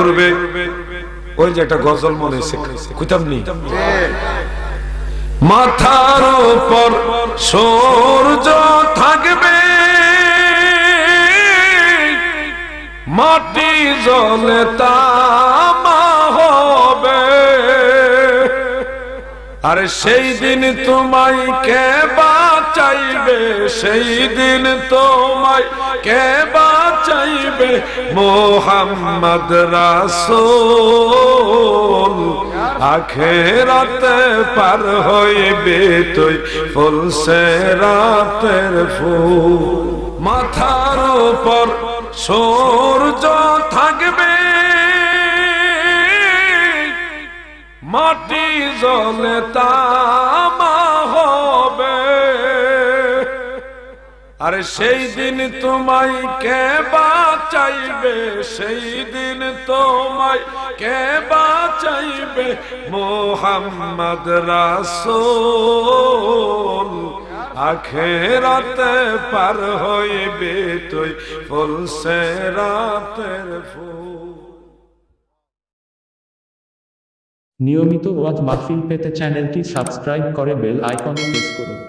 করবে। ওই যে একটা গজল মনে কইতাম নি? মাথার উপর সূর্য থাকবে, মাটি জলে হবে। আরে সেই দিন তোমায় কে বাঁচাইবে সেই দিন তোমায় কে বাঁচাইবে মোহাম্মদ রাসূল। আখেরাতে পার হইবে তুই ফুলসে রাতের ফুল। মাথার উপর সূর্য থাকবে। মাটি জলে তামা আরে সেই দিন তোমায় কে বাঁচাইবে সেই দিন তোমায় কে বাঁচাইবে মোহাম্মদ রাসূল, আখেরাতে পার হইবে তুই ফুলসে রাতের ফুল। নিয়মিত ওয়াজ মাহফিল পেতে চ্যানেলটি সাবস্ক্রাইব করে বেল আইকনে প্রেস করুন।